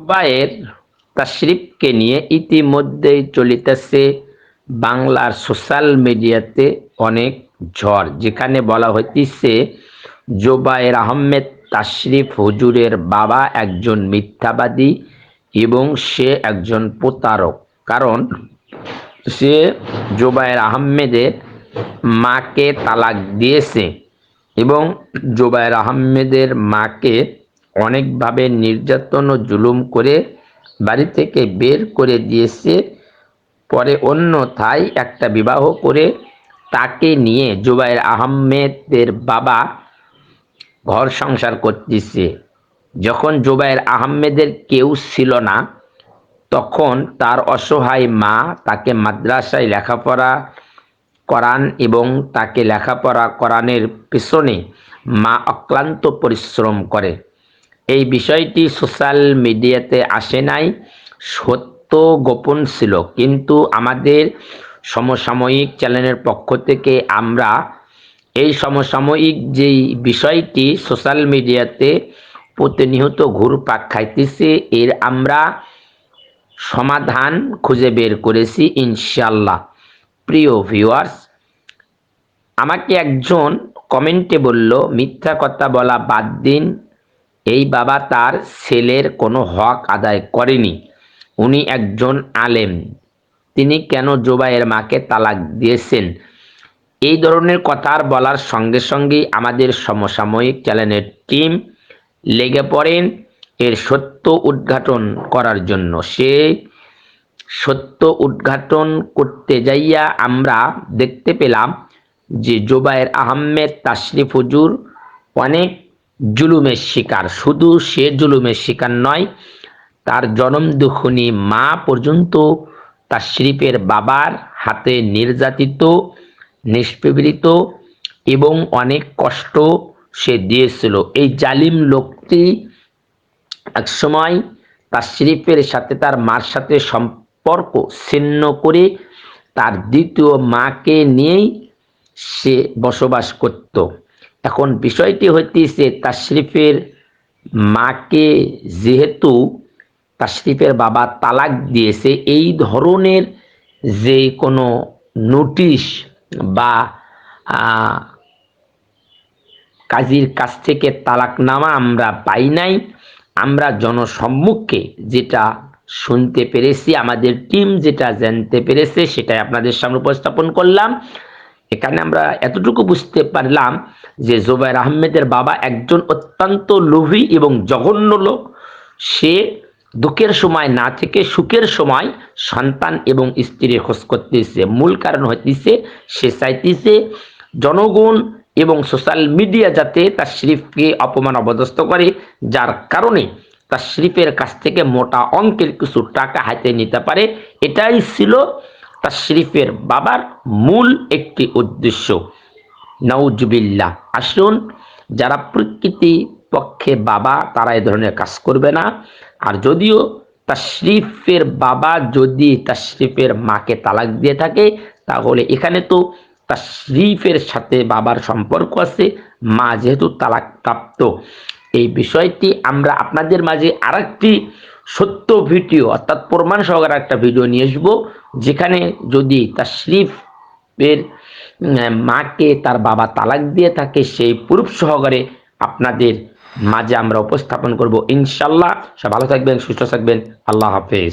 জুবায়ের তাশরিফকে নিয়ে ইতিমধ্যেই চলিতেছে বাংলার সোশ্যাল মিডিয়াতে অনেক ঝড়, যেখানে বলা হইতেছে, জোবায়ের আহমেদ তাশরিফ হুজুরের বাবা একজন মিথ্যাবাদী এবং সে একজন প্রতারক। কারণ সে জোবায়ের আহমেদের মাকে তালাক দিয়েছে এবং জোবায়ের আহমেদের মাকে অনেকভাবে নির্যাতন ও জুলুম করে বাড়ি থেকে বের করে দিয়েছে। পরে অন্যথায় একটা বিবাহ করে তাকে নিয়ে জুবাইর আহমেদের বাবা ঘর সংসার করতেছে। যখন জুবাইর আহমেদের কেউ ছিল না, তখন তার অসহায় মা তাকে মাদ্রাসায় লেখাপড়া করান এবং তাকে লেখাপড়া করানোর পেছনে মা অক্লান্ত পরিশ্রম করে। এই বিষয়টি সোশ্যাল মিডিয়াতে আসে নাই, সত্য গোপন ছিল। কিন্তু আমাদের সমসাময়িক চ্যানেলের পক্ষ থেকে আমরা এই সমসাময়িক যেই বিষয়টি সোশ্যাল মিডিয়াতে প্রতিনিয়ত ঘুরপাক খাইতেছে, এর আমরা সমাধান খুঁজে বের করেছি ইনশাল্লাহ প্রিয় ভিউয়ার্স, আমাকে একজন কমেন্টে বলল, মিথ্যা কথা বলা বাদ দিন এই বাবা তার ছেলের কোনো হক আদায় করেনি। উনি একজন আলেম। তিনি কেন জোবাইয়ের মাকে তালাক দিয়েছেন? এই ধরনের কথার বলার সঙ্গে সঙ্গেই আমাদের সমসাময়িক চ্যানেলের টিম লেগে পড়েন এর সত্য উদ্ঘাটন করার জন্য। সে সত্য উদ্ঘাটন করতে যাইয়া আমরা দেখতে পেলাম যে জোবায়ের আহমেদ তাশরিফ হুজুর অনেক জুলুমের শিকার। শুধু সে জুলুমের শিকার নয়, তার জনম দুখনি মা পর্যন্ত তাশরিফের বাবার হাতে নির্যাতিত, নিষ্পীড়িত এবং অনেক কষ্ট সে দিয়েছিল। এই জালিম লোকটি একসময় তাশরিফের সাথে তার মার সাথে সম্পর্ক ছিন্ন করে তার দ্বিতীয় মাকে নিয়েই সে বসবাস করত। এখন বিষয়টি হইতেছে, তাশরিফের মাকে যেহেতু তাশরিফের বাবা তালাক দিয়েছে, এই ধরনের যে কোনো নোটিশ বা কাজীর কাছ থেকে তালাকনামা আমরা পাই নাই। আমরা জনসম্মুখে যেটা শুনতে পেরেছি, আমাদের টিম যেটা জানতে পেরেছে, সেটাই আপনাদের সামনে উপস্থাপন করলাম। এখানে আমরা এতটুকু বুঝতে পারলাম যে জোবাইর আহমেদের বাবা একজন অত্যন্ত লোভী এবং জঘন্য লোক। সে দুঃখের সময় না থেকে সুখের সময় সন্তান এবং স্ত্রীর খোঁজ করতেছে। মূল কারণ হইতেছে, সে চাইতেছে জনগণ এবং সোশ্যাল মিডিয়া যাতে তার শরীফকে অপমান অবদস্ত করে, যার কারণে তার শরীফের কাছ থেকে মোটা অঙ্কের কিছু টাকা হাতে নিতে পারে। এটাই ছিল তার শরীফের বাবার মূল একটি উদ্দেশ্য। নৌজুবিল্লা আসুন, যারা প্রকৃতি পক্ষে বাবা, তারা এ ধরনের কাজ করবে না। আর যদিও তাশরিফের বাবা যদি তাশরিফের মাকে তালাক দিয়ে থাকে, তাহলে এখানে তো তাশরিফের সাথে বাবার সম্পর্ক আছে, মা যেহেতু তালাক প্রাপ্ত এই বিষয়টি আমরা আপনাদের মাঝে আরেকটি সত্য ভিডিও, অর্থাৎ প্রমাণ সহকারে একটা ভিডিও নিয়ে আসব, যেখানে যদি তার তাশরিফের মাকে তার বাবা তালাক দিয়ে থাকে, সেই প্রুফ সহকারে আপনাদের মাঝে আমরা উপস্থাপন করব। ইনশাল্লাহ সব ভালো থাকবেন, সুস্থ থাকবেন, আল্লাহ হাফেজ।